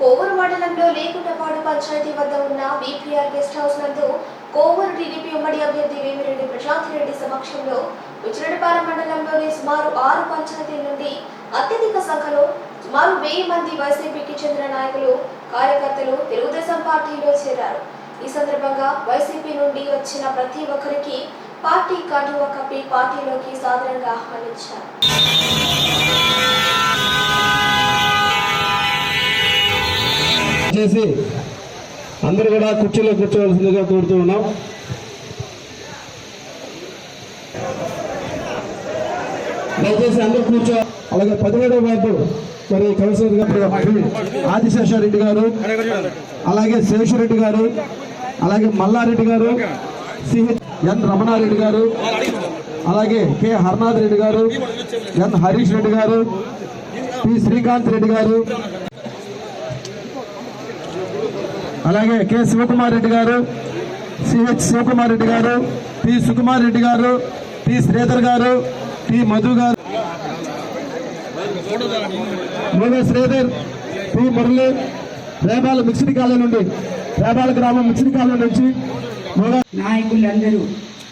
కోవూరు మండలంలో లేకుంటపాడు పంచాయతీ వద్ద ఉన్న బీపీఆర్ గెస్ట్ హౌస్ నందు కోవూరు టీడీపీ ఉమ్మడి అభ్యర్థి వేమిరెడ్డి ప్రశాంత్ రెడ్డి సమక్షంలో ఉచ్చిరెడ్డిపాలెం మండలంలోని సుమారు ఆరు పంచాయతీల నుండి అత్యధిక సంఖ్యలో సుమారు వెయ్యి మంది వైసీపీకి చెందిన నాయకులు కార్యకర్తలు తెలుగుదేశం పార్టీలో చేరారు. ఈ సందర్భంగా వైసీపీ నుండి వచ్చిన ప్రతి ఒక్కరికి పార్టీ కండువా కప్పి పార్టీలోకి సాధారణంగా ఆహ్వానించారు. చేసి అందరూ కూడా కుర్చీలో కూర్చోవలసిందిగా కోరుతూ ఉన్నాం. దయచేసి అందరూ కూర్చో. అలాగే పదిహేడవ వార్డు మరి కౌన్సిలర్ గారు ఆదిశేషారెడ్డి గారు అలాగే శేషరెడ్డి గారు అలాగే మల్లారెడ్డి గారు సిహెచ్ ఎన్ రమణారెడ్డి గారు అలాగే కె హర్నాథ్ రెడ్డి గారు ఎన్ హరీష్ రెడ్డి గారు పి శ్రీకాంత్ రెడ్డి గారు అలాగే కె శివకుమార్ రెడ్డి గారు సిహెచ్ శివకుమార్ రెడ్డి గారు పి సుకుమార్ రెడ్డి గారు పి శ్రీధర్ గారు పి మధు గారు మూడో శ్రీధర్ పి మురళి రేబాల మిక్సిడి కాలనీ నుండి రేబాల గ్రామం మిక్సిడి కాలనీ నుంచి నాయకులందరూ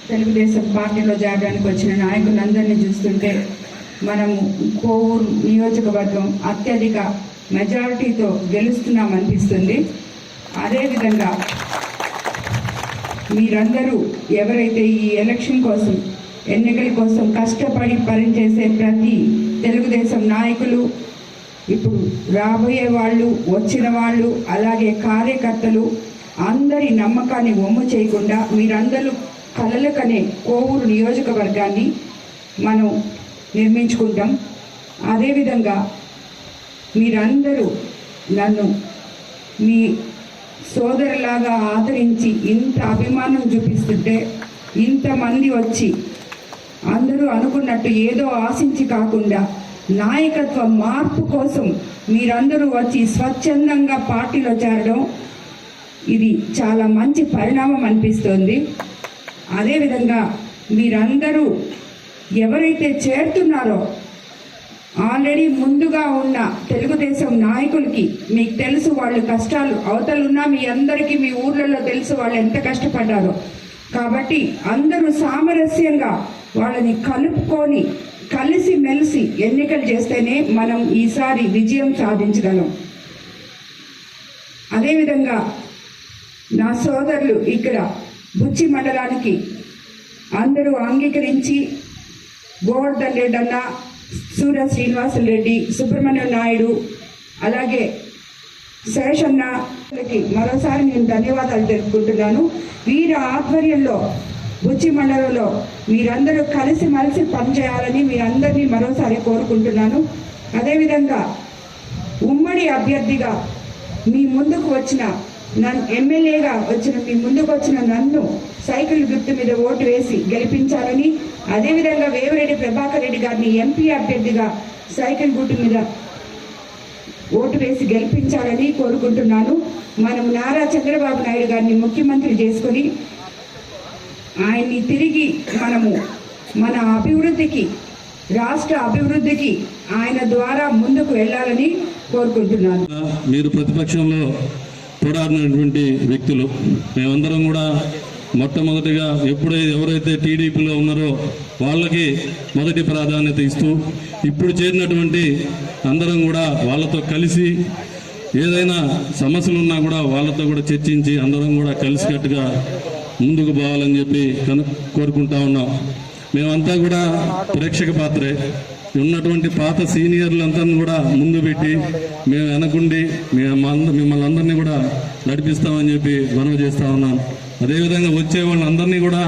తెలుగుదేశం పార్టీలో చేరడానికి వచ్చిన నాయకులందరినీ చూస్తుంటే మనము కోవూరు నియోజకవర్గం అత్యధిక మెజారిటీతో గెలుస్తున్నామనిపిస్తుంది. అదేవిధంగా మీరందరూ ఎవరైతే ఈ ఎలక్షన్ కోసం ఎన్నికల కోసం కష్టపడి పనిచేసే ప్రతి తెలుగుదేశం నాయకులు ఇప్పుడు రాబోయే వాళ్ళు వచ్చిన వాళ్ళు అలాగే కార్యకర్తలు అందరి నమ్మకాన్ని ఒమ్ము చేయకుండా మీరందరూ కలలకనే కోవూరు నియోజకవర్గాన్ని మనం నిర్మించుకుంటాం. అదేవిధంగా మీరందరూ నన్ను మీ సోదరులాగా ఆదరించి ఇంత అభిమానం చూపిస్తుంటే ఇంతమంది వచ్చి అందరూ అనుకున్నట్టు ఏదో ఆశించి కాకుండా నాయకత్వ మార్పు కోసం మీరందరూ వచ్చి స్వచ్ఛందంగా పార్టీలో చేరడం ఇది చాలా మంచి పరిణామం అనిపిస్తోంది. అదేవిధంగా మీరందరూ ఎవరైతే చేరుతున్నారో ఆల్రెడీ ముందుగా ఉన్న తెలుగుదేశం నాయకులకి మీకు తెలుసు వాళ్ళు కష్టాలు అవతలున్నా మీ అందరికీ మీ ఊర్లలో తెలుసు వాళ్ళు ఎంత కష్టపడ్డారో. కాబట్టి అందరూ సామరస్యంగా వాళ్ళని కలుపుకొని కలిసి మెలిసి ఎన్నికలు చేస్తేనే మనం ఈసారి విజయం సాధించగలం. అదేవిధంగా నా సోదరులు ఇక్కడ బుచ్చి మండలానికి అందరూ అంగీకరించి గోవర్ధన్ రెడ్డి అన్న సూర్య శ్రీనివాసులు రెడ్డి సుబ్రహ్మణ్యం నాయుడు అలాగే శేషన్నకి మరోసారి నేను ధన్యవాదాలు తెలుపుకుంటున్నాను. వీరి ఆధ్వర్యంలో బుచ్చి మండలంలో మీరందరూ కలిసి మలిసి పనిచేయాలని మీరందరినీ మరోసారి కోరుకుంటున్నాను. అదేవిధంగా ఉమ్మడి అభ్యర్థిగా మీ ముందుకు వచ్చిన నన్ను ఎమ్మెల్యేగా వచ్చిన మీ ముందుకు వచ్చిన నన్ను సైకిల్ గుర్తు మీద ఓటు వేసి గెలిపించాలని అదేవిధంగా వేమిరెడ్డి ప్రభాకర్ రెడ్డి గారిని ఎంపీ అభ్యర్థిగా సైకిల్ గుర్తు మీద ఓటు వేసి గెలిపించాలని కోరుకుంటున్నాను. మనం నారా చంద్రబాబు నాయుడు గారిని ముఖ్యమంత్రి చేసుకొని ఆయన్ని తిరిగి మనము మన అభివృద్ధికి రాష్ట్ర అభివృద్ధికి ఆయన ద్వారా ముందుకు వెళ్ళాలని కోరుకుంటున్నాను. మీరు ప్రతిపక్షంలో పోరాడినటువంటి వ్యక్తులు. మేమందరం కూడా మొట్టమొదటిగా ఎప్పుడైతే ఎవరైతే టీడీపీలో ఉన్నారో వాళ్ళకి మొదటి ప్రాధాన్యత ఇస్తూ ఇప్పుడు చేరినటువంటి అందరం కూడా వాళ్ళతో కలిసి ఏదైనా సమస్యలు ఉన్నా కూడా వాళ్ళతో కూడా చర్చించి అందరం కూడా కలిసికట్టుగా ముందుకు పోవాలని చెప్పి కను కోరుకుంటా ఉన్నాం. మేమంతా కూడా ప్రేక్షక పాత్రే. ఉన్నటువంటి పాత సీనియర్లంతా కూడా ముందు పెట్టి మేము వెనకుండి మేము మిమ్మల్ని అందరినీ కూడా నడిపిస్తామని చెప్పి మనవి చేస్తా ఉన్నాం. అదేవిధంగా వచ్చే వాళ్ళందరినీ కూడా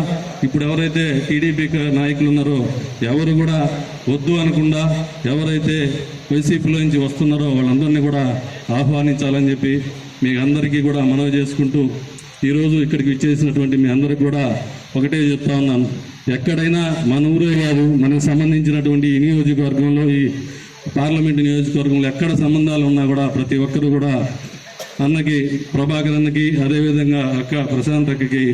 ఇప్పుడు ఎవరైతే టీడీపీ నాయకులు ఉన్నారో ఎవరు కూడా వద్దు అనకుండా ఎవరైతే వైసీపీలో నుంచి వస్తున్నారో వాళ్ళందరినీ కూడా ఆహ్వానించాలని చెప్పి మీ అందరికీ కూడా మనవి చేసుకుంటూ ఈరోజు ఇక్కడికి ఇచ్చేసినటువంటి మీ అందరికి కూడా ఒకటే చెప్తా ఉన్నాను. ఎక్కడైనా మన ఊరే కాదు మనకు సంబంధించినటువంటి ఈ నియోజకవర్గంలో ఈ పార్లమెంటు నియోజకవర్గంలో ఎక్కడ సంబంధాలు ఉన్నా కూడా ప్రతి ఒక్కరు కూడా అన్నకి ప్రభాకర్ అన్నకి అదేవిధంగా అక్క ప్రశాంత్ అక్కకి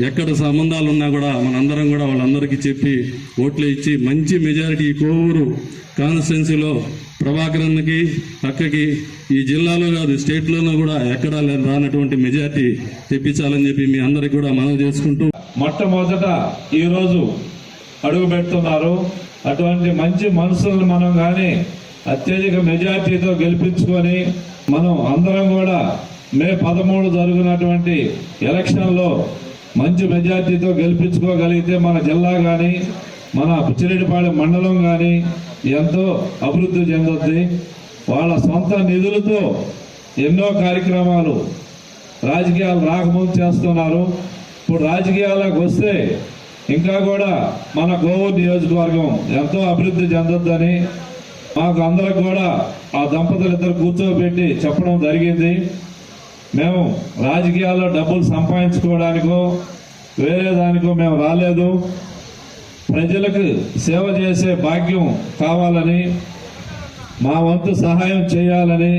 ఎక్కడ సంబంధాలు ఉన్నా కూడా మనందరం కూడా వాళ్ళందరికీ చెప్పి ఓట్లు ఇచ్చి మంచి మెజారిటీ ఈ కోవూరు కాన్స్టిట్యున్సీలో ప్రభాకరన్కి అక్కకి ఈ జిల్లాలో కాదు స్టేట్లోనూ కూడా ఎక్కడా రానటువంటి మెజారిటీ తెప్పించాలని చెప్పి మీ అందరికి కూడా మనవి చేసుకుంటూ మొట్టమొదట ఈరోజు అడుగు పెడుతున్నారు అటువంటి మంచి మనసులను మనం కానీ అత్యధిక మెజార్టీతో గెలిపించుకొని మనం అందరం కూడా మే పదమూడు జరుగునటువంటి ఎలక్షన్లో మంచి మెజార్టీతో గెలిపించుకోగలిగితే మన జిల్లా కానీ మన పిచ్చిరెడ్డిపాళెం మండలం కానీ ఎంతో అభివృద్ధి చెందుద్ది. వాళ్ళ సొంత నిధులతో ఎన్నో కార్యక్రమాలు రాజకీయాలు రాకముందు చేస్తున్నారు. ఇప్పుడు రాజకీయాలకు వస్తే ఇంకా కూడా మన గోవూరు నియోజకవర్గం ఎంతో అభివృద్ధి చెందొద్దని మాకు అందరికి కూడా ఆ దంపతులు ఇద్దరు కూర్చోబెట్టి చెప్పడం జరిగింది. మేము రాజకీయాల్లో డబ్బులు సంపాదించుకోవడానికో వేరే దానికో మేము రాలేదు. ప్రజలకు సేవ చేసే భాగ్యం కావాలని మా వంతు సహాయం చేయాలని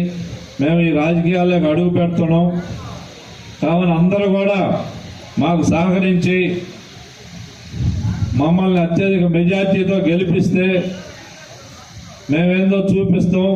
మేము ఈ రాజకీయాల్లోకి అడుగు పెడుతున్నాం. కావున అందరూ కూడా మాకు సహకరించి మమ్మల్ని అత్యధిక మెజార్టీతో గెలిపిస్తే మేమేందో చూపిస్తాం.